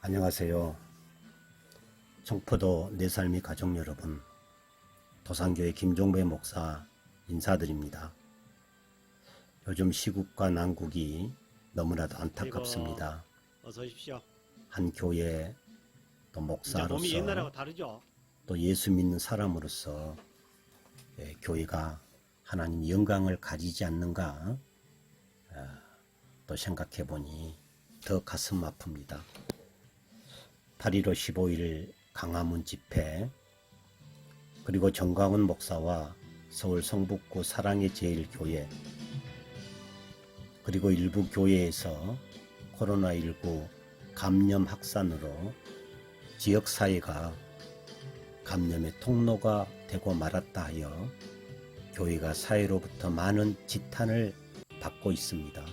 안녕하세요. 청포도 내 삶의 가족 여러분, 도산교회 김종배 목사 인사드립니다. 요즘 시국과 난국이 너무나도 안타깝습니다. 어서 오십시오. 한 교회 또 목사로서. 또 예수 믿는 사람으로서 예, 교회가 하나님 영광을 가지지 않는가 아, 또 생각해 보니 더 가슴 아픕니다. 8.15 15일 강화문 집회 그리고 정광훈 목사와 서울 성북구 사랑의 제일교회 그리고 일부 교회에서 코로나19 감염 확산으로 지역사회가 감염의 통로가 되고 말았다 하여 교회가 사회로부터 많은 지탄을 받고 있습니다.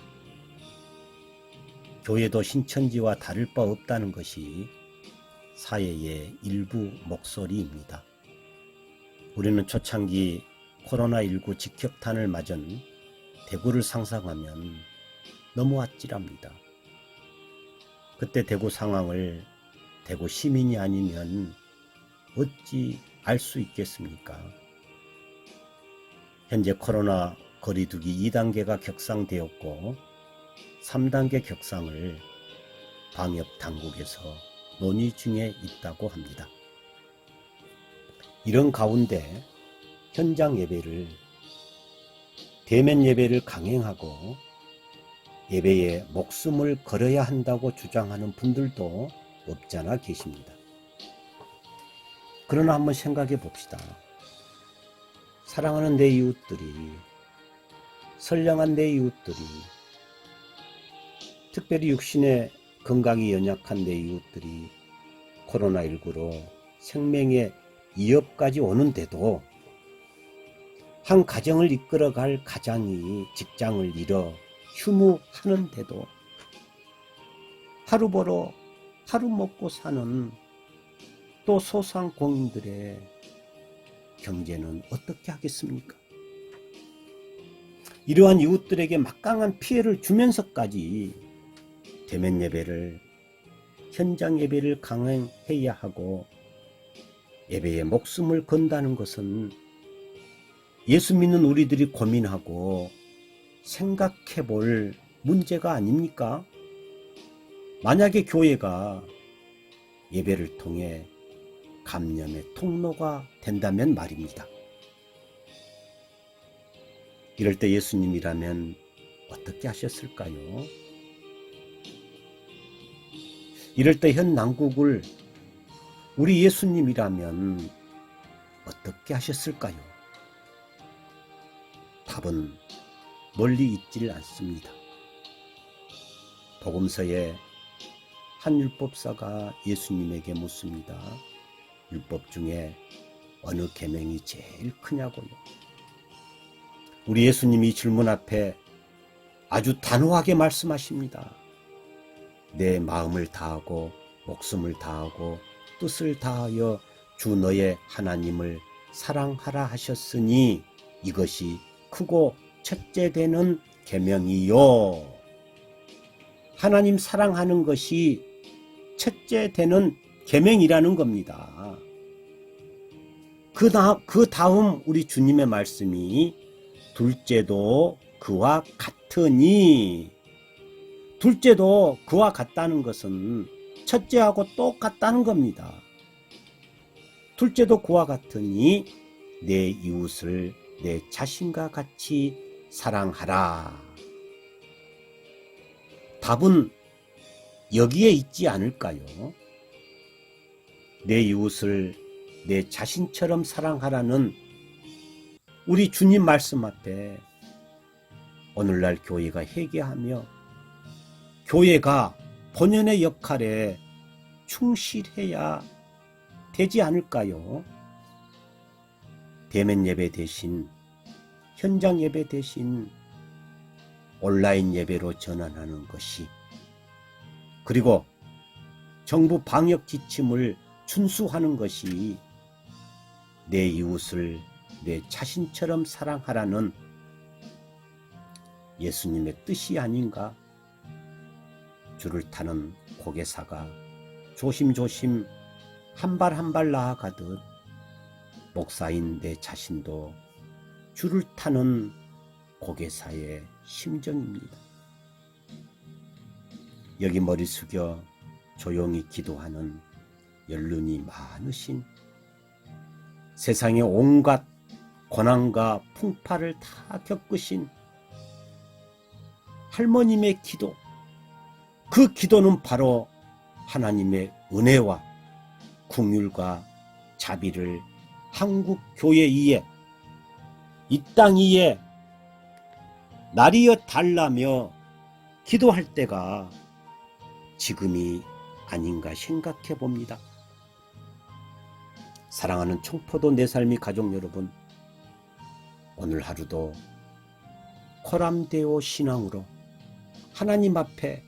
교회도 신천지와 다를 바 없다는 것이 사회의 일부 목소리입니다. 우리는 초창기 코로나19 직격탄을 맞은 대구를 상상하면 너무 아찔합니다. 그때 대구 상황을 대구 시민이 아니면 어찌 알 수 있겠습니까? 현재 코로나 거리두기 2단계가 격상되었고 3단계 격상을 방역 당국에서 논의 중에 있다고 합니다. 이런 가운데 현장 예배를 대면 예배를 강행하고 예배에 목숨을 걸어야 한다고 주장하는 분들도 없잖아 계십니다. 그러나 한번 생각해 봅시다. 사랑하는 내 이웃들이, 선량한 내 이웃들이, 특별히 육신의 건강이 연약한 내 이웃들이 코로나19로 생명의 위협까지 오는데도 한 가정을 이끌어갈 가장이 직장을 잃어 휴무하는데도 하루 벌어 하루 먹고 사는 또 소상공인들의 경제는 어떻게 하겠습니까? 이러한 이웃들에게 막강한 피해를 주면서까지 대면 예배를 현장 예배를 강행해야 하고 예배에 목숨을 건다는 것은 예수 믿는 우리들이 고민하고 생각해 볼 문제가 아닙니까? 만약에 교회가 예배를 통해 감염의 통로가 된다면 말입니다. 이럴 때 예수님이라면 어떻게 하셨을까요? 이럴 때 현 난국을 우리 예수님이라면 어떻게 하셨을까요? 답은 멀리 있질 않습니다. 복음서에 한 율법사가 예수님에게 묻습니다. 율법 중에 어느 계명이 제일 크냐고요. 우리 예수님이 질문 앞에 아주 단호하게 말씀하십니다. 내 마음을 다하고 목숨을 다하고 뜻을 다하여 주 너의 하나님을 사랑하라 하셨으니 이것이 크고 첫째 되는 계명이요. 하나님 사랑하는 것이 첫째 되는 계명이라는 겁니다. 그그 다음 우리 주님의 말씀이 둘째도 그와 같으니 둘째도 그와 같다는 것은 첫째하고 똑같다는 겁니다. 둘째도 그와 같으니 내 이웃을 내 자신과 같이 사랑하라. 답은 여기에 있지 않을까요? 내 이웃을 내 자신처럼 사랑하라는 우리 주님 말씀 앞에 오늘날 교회가 회개하며 교회가 본연의 역할에 충실해야 되지 않을까요? 대면 예배 대신 현장 예배 대신 온라인 예배로 전환하는 것이 그리고 정부 방역 지침을 준수하는 것이 내 이웃을 내 자신처럼 사랑하라는 예수님의 뜻이 아닌가? 줄을 타는 고개사가 조심조심 한 발 한 발 나아가듯 목사인 내 자신도 줄을 타는 고개사의 심정입니다. 여기 머리 숙여 조용히 기도하는 연륜이 많으신 세상의 온갖 고난과 풍파를 다 겪으신 할머님의 기도, 그 기도는 바로 하나님의 은혜와 궁율과 자비를 한국 교회 위에 이 땅 위에 날이여 달라며 기도할 때가 지금이 아닌가 생각해 봅니다. 사랑하는 청포도 내 삶의 가족 여러분, 오늘 하루도 코람데오 신앙으로 하나님 앞에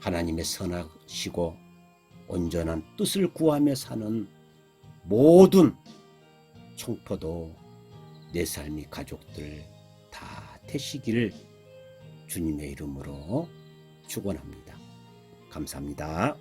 하나님의 선하시고 온전한 뜻을 구하며 사는 모든 청포도 내 삶의 가족들 다 되시기를 주님의 이름으로 축원합니다. 감사합니다.